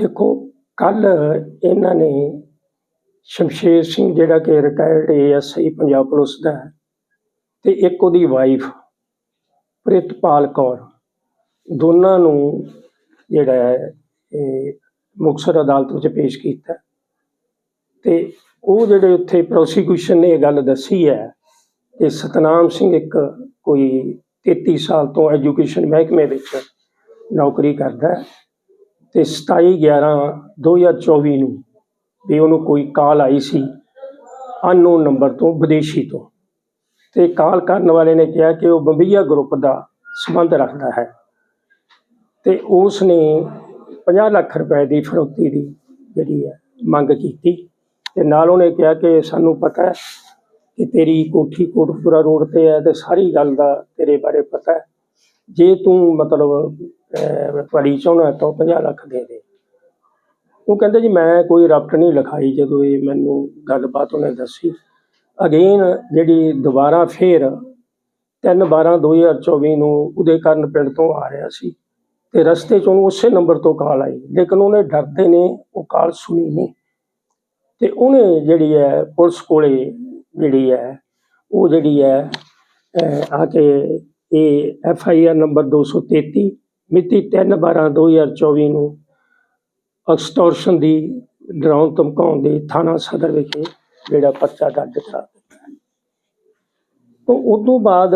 ਦੇਖੋ ਕੱਲ ਇਹਨਾਂ ਨੇ ਸ਼ਮਸ਼ੇਰ ਸਿੰਘ ਜਿਹੜਾ ਕਿ retired A S I Punjab police ਦਾ ਹੈ ਤੇ ਇੱਕ ਉਹਦੀ ਵਾਈਫ ਪ੍ਰਿਤਪਾਲ ਕੌਰ, ਦੋਨਾਂ ਨੂੰ ਜਿਹੜਾ ਹੈ, ਇਹ ਮੁਕਤਸਰ ਅਦਾਲਤ ਵਿੱਚ ਪੇਸ਼ ਕੀਤਾ। ਤੇ ਉਹ ਜਿਹੜੇ ਉੱਥੇ ਪ੍ਰੋਸੀਕਿਊਸ਼ਨ ਨੇ, ਇਹ ਗੱਲ ਦੱਸੀ ਹੈ ਕਿ ਸਤਨਾਮ ਸਿੰਘ ਇੱਕ ਕੋਈ 33 ਸਾਲ ਤੋਂ ਐਜੂਕੇਸ਼ਨ ਮਹਿਕਮੇ ਵਿੱਚ ਨੌਕਰੀ ਕਰਦਾ ਹੈ। ਤੇ 27 11 2024 ਨੂੰ ਵੀ ਉਹਨੂੰ ਕੋਈ ਕਾਲ ਆਈ ਸੀ ਅਨਨੋਨ ਨੰਬਰ ਤੋਂ, ਵਿਦੇਸ਼ੀ ਤੋਂ। ਤੇ ਕਾਲ ਕਰਨ ਵਾਲੇ ਨੇ ਕਿਹਾ ਕਿ ਉਹ ਬੰਬਈਆ ਗਰੁੱਪ ਦਾ ਸੰਬੰਧ ਰੱਖਦਾ ਹੈ। ਤੇ ਉਸ ਨੇ 50 ਲੱਖ ਰੁਪਏ ਦੀ ਫਰੋਤੀ ਦੀ ਜਿਹੜੀ ਹੈ, ਮੰਗ ਕੀਤੀ। ਤੇ ਨਾਲ ਉਹਨੇ ਕਿਹਾ ਕਿ ਸਾਨੂੰ ਪਤਾ ਹੈ ਕਿ ਤੇਰੀ ਕੋਠੀ ਕੋਟਪੁਰਾ ਰੋਡ ਤੇ ਹੈ ਤੇ ਸਾਰੀ ਗੱਲ ਦਾ ਤੇਰੇ ਬਾਰੇ ਪਤਾ ਹੈ। ਜੇ ਤੂੰ ਮਤਲਬ ਅਹ, ਚਾਹੁੰਦਾ ਤਾਂ 50 ਲੱਖ ਦੇ ਦੇ। ਉਹ ਕਹਿੰਦੇ ਜੀ ਮੈਂ ਕੋਈ ਰਪਟ ਨਹੀਂ ਲਿਖਾਈ ਜਦੋਂ ਇਹ ਮੈਨੂੰ ਗੱਲਬਾਤ ਉਹਨੇ ਦੱਸੀ। ਅਗੇਨ ਜਿਹੜੀ ਦੁਬਾਰਾ ਫੇਰ 3 12 2024 ਨੂੰ ਉਹਦੇ ਕਰਨ ਪਿੰਡ ਤੋਂ ਆ ਰਿਹਾ ਸੀ ਤੇ ਰਸਤੇ 'ਚ ਉਹਨੂੰ ਉਸੇ ਨੰਬਰ ਤੋਂ ਕਾਲ ਆਈ। ਲੇਕਿਨ ਉਹਨੇ ਡਰਦੇ ਨੇ ਉਹ ਕਾਲ ਸੁਣੀ ਨਹੀਂ। ਤੇ ਉਹਨੇ ਜਿਹੜੀ ਹੈ ਪੁਲਿਸ ਕੋਲੇ ਜਿਹੜੀ ਹੈ ਉਹ ਜਿਹੜੀ ਹੈ ਆ ਕੇ ਇਹ ਐਫ ਆਈ ਆਰ ਨੰਬਰ 233 ਮਿਤੀ 3 12 2024 ਨੂੰ ਐਕਸਟੋਰਸ਼ਨ ਦੀ ਡਰਾਉਣ ਧਮਕਾਉਣ ਦੇ ਥਾਣਾ ਸਦਰ ਵਿਖੇ ਜਿਹੜਾ ਪਰਚਾ ਦਰਜ ਕਰਾ ਦਿੱਤਾ ਹੈ। ਤੋਂ ਉਸ ਤੋਂ ਬਾਅਦ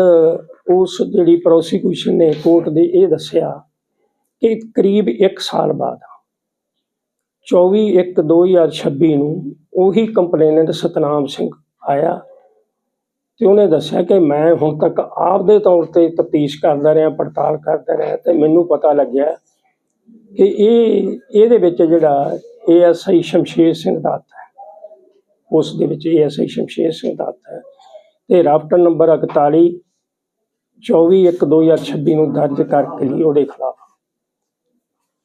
ਉਸ ਜਿਹੜੀ ਪ੍ਰੋਸੀਕਿਊਸ਼ਨ ਨੇ ਕੋਰਟ ਦੇ ਇਹ ਦੱਸਿਆ ਕਿ ਕਰੀਬ 1 ਸਾਲ ਬਾਅਦ 24 1 2026 ਨੂੰ ਉਹੀ ਕੰਪਲੇਨੈਂਟ ਸਤਨਾਮ ਸਿੰਘ ਆਇਆ ਤੇ ਉਹਨੇ ਦੱਸਿਆ ਕਿ ਮੈਂ ਹੁਣ ਤੱਕ ਆਪਦੇ ਤੌਰ ਤੇ ਤਫਤੀਸ਼ ਕਰਦਾ ਰਿਹਾ, ਪੜਤਾਲ ਕਰਦਾ ਰਿਹਾ ਤੇ ਮੈਨੂੰ ਪਤਾ ਲੱਗਿਆ ਕਿ ਇਹ, ਇਹਦੇ ਵਿੱਚ ਜਿਹੜਾ ਏਐਸਆਈ ਸ਼ਮਸ਼ੇਰ ਸਿੰਘ ਦਾ ਹੱਥ ਹੈ। ਉਸ ਦੇ ਵਿੱਚ ਏਐਸਆਈ ਸ਼ਮਸ਼ੇਰ ਸਿੰਘ ਦਾ ਹੱਥ ਹੈ ਤੇ ਰਾਫਟਰ ਨੰਬਰ 41 24 1 2026 ਨੂੰ ਦਰਜ ਕਰਕੇ ਲਈ ਉਹਦੇ ਖਿਲਾਫ।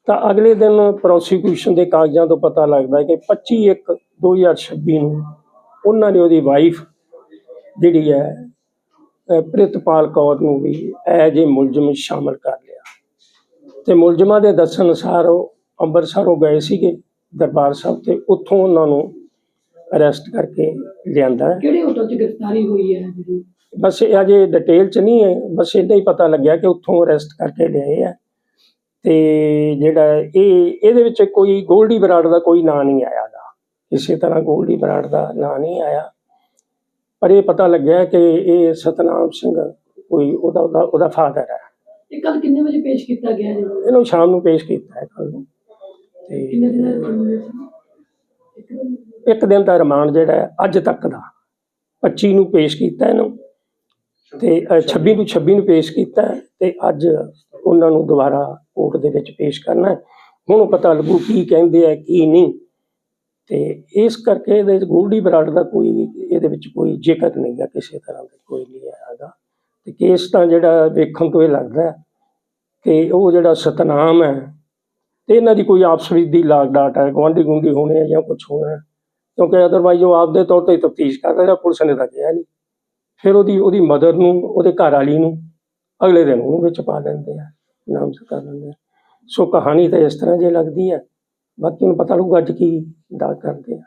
ਤਾਂ ਅਗਲੇ ਦਿਨ ਪ੍ਰੋਸੀਕਿਊਸ਼ਨ ਦੇ ਕਾਗਜ਼ਾਂ ਤੋਂ ਪਤਾ ਲੱਗਦਾ ਹੈ ਕਿ 25 1 2026 ਨੂੰ ਉਹਨਾਂ ਨੇ ਉਹਦੀ ਵਾਈਫ ਜਿਹੜੀ ਹੈ ਪ੍ਰਿਤਪਾਲ ਕੌਰ ਨੂੰ ਵੀ ਐਜ ਏ ਮੁਲਜ਼ਮ ਸ਼ਾਮਲ ਕਰ ਲਿਆ। ਤੇ ਮੁਲਜ਼ਮਾਂ ਦੇ ਦੱਸਣ ਅਨੁਸਾਰ ਉਹ ਅੰਮ੍ਰਿਤਸਰੋਂ ਗਏ ਸੀਗੇ ਦਰਬਾਰ ਸਾਹਿਬ ਤੇ ਉੱਥੋਂ ਉਹਨਾਂ ਨੂੰ ਅਰੈਸਟ ਕਰਕੇ ਲਿਆਂਦਾ ਕਿਹੜੇ ਹੋਟਲ 'ਚ ਗ੍ਰਿਫਤਾਰੀ ਹੋਈ ਹੈ ਬਸ ਇਹ ਅਜੇ ਡਿਟੇਲ ਚ ਨਹੀਂ ਹੈ ਬਸ ਇੰਨਾ ਹੀ ਪਤਾ ਲੱਗਿਆ ਕਿ ਉੱਥੋਂ ਅਰੈਸਟ ਕਰਕੇ ਲਿਆਏ ਆ ਤੇ ਜਿਹੜਾ ਇਹ ਇਹਦੇ ਵਿੱਚ ਕੋਈ ਗੋਲਡੀ ਬਰਾੜ ਦਾ ਕੋਈ ਨਾਂ ਨਹੀਂ ਆਇਆ ਦਾ ਇਸੇ ਤਰ੍ਹਾਂ ਗੋਲਡੀ ਬਰਾੜ ਦਾ ਨਾਂ ਨਹੀਂ ਆਇਆ। ਪਰ ਇਹ ਪਤਾ ਲੱਗਿਆ ਕਿ ਇਹ ਸਤਨਾਮ ਸਿੰਘ ਕੋਈ ਉਹਦਾ ਉਹਦਾ ਉਹਦਾ ਫਾਦਰ ਹੈ। ਇਹ ਕੱਲ ਕਿੰਨੇ ਵਜੇ ਪੇਸ਼ ਕੀਤਾ ਗਿਆ ਜੀ? ਇਹਨੂੰ ਸ਼ਾਮ ਨੂੰ ਪੇਸ਼ ਕੀਤਾ ਹੈ ਕੱਲ ਨੂੰ। ਤੇ ਕਿੰਨੇ ਦਿਨਾਂ ਦਾ ਰਿਮਾਂਡ ਸੀ? ਇੱਕ ਦਿਨ? ਇੱਕ ਦਿਨ ਦਾ ਰਿਮਾਂਡ ਜਿਹੜਾ ਹੈ ਅੱਜ ਤੱਕ ਦਾ। 25 ਨੂੰ ਪੇਸ਼ ਕੀਤਾ ਇਹਨੂੰ। ਤੇ ਅ, 26 ਨੂੰ 26 ਨੂੰ ਪੇਸ਼ ਕੀਤਾ ਹੈ। ਤੇ ਅੱਜ ਉਹਨਾਂ ਨੂੰ ਦੁਬਾਰਾ ਕੋਰਟ ਦੇ ਵਿੱਚ ਪੇਸ਼ ਕਰਨਾ ਹੈ। ਹੁਣ ਪਤਾ ਲੱਗੂ ਕੀ ਕਹਿੰਦੇ ਆ ਕੀ ਨਹੀਂ। ਤੇ ਇਸ ਕਰਕੇ ਇਹਦੇ ਵਿੱਚ ਗੋਲਡੀ ਬਰਾਡ ਦਾ ਕੋਈ ਇਹਦੇ ਵਿੱਚ ਕੋਈ ਜ਼ਿਕਰ ਨਹੀਂ ਹੈ ਕਿਸੇ ਤਰ੍ਹਾਂ ਦਾ ਕੋਈ ਨਹੀਂ ਹੈਗਾ। ਤੇ ਕੇਸ ਤਾਂ ਜਿਹੜਾ ਵੇਖਣ ਤੋਂ ਇਹ ਲੱਗਦਾ ਕਿ ਉਹ ਜਿਹੜਾ ਸਤਨਾਮ ਹੈ, ਤੇ ਇਹਨਾਂ ਦੀ ਕੋਈ ਆਪਸ ਵਿੱਚ ਦੀ ਲਾਗ ਡਾਟ ਹੈ, ਗੁਆਂਢੀ ਗੁੰਡੀ ਹੋਣੇ ਆ ਜਾਂ ਕੁਝ ਹੋਣਾ ਕਿਉਂਕਿ ਅਦਰਵਾਈਜ਼ ਉਹ ਆਪਦੇ ਤੌਰ ਤੇ ਤਫਤੀਸ਼ ਕਰਦਾ ਜਿਹੜਾ ਪੁਲਿਸ ਨੇ ਤਾਂ ਕਿਹਾ ਨਹੀਂ। ਫਿਰ ਉਹਦੀ ਉਹਦੀ ਮਦਰ ਨੂੰ, ਉਹਦੇ ਘਰ ਵਾਲੀ ਨੂੰ ਅਗਲੇ ਦਿਨ ਉਹਨੂੰ ਵਿੱਚ ਪਾ ਦਿੰਦੇ ਆ, ਨਾਮ ਕਰ ਲੈਂਦੇ ਆ। ਸੋ ਕਹਾਣੀ ਤਾਂ ਇਸ ਤਰ੍ਹਾਂ ਜੇ ਲੱਗਦੀ ਹੈ। ਬਾਕੀ ਨੂੰ ਪਤਾ ਲੱਗੂਗਾ ਅੱਜ ਕੀ ਦਾ ਕਰਦੇ ਆ।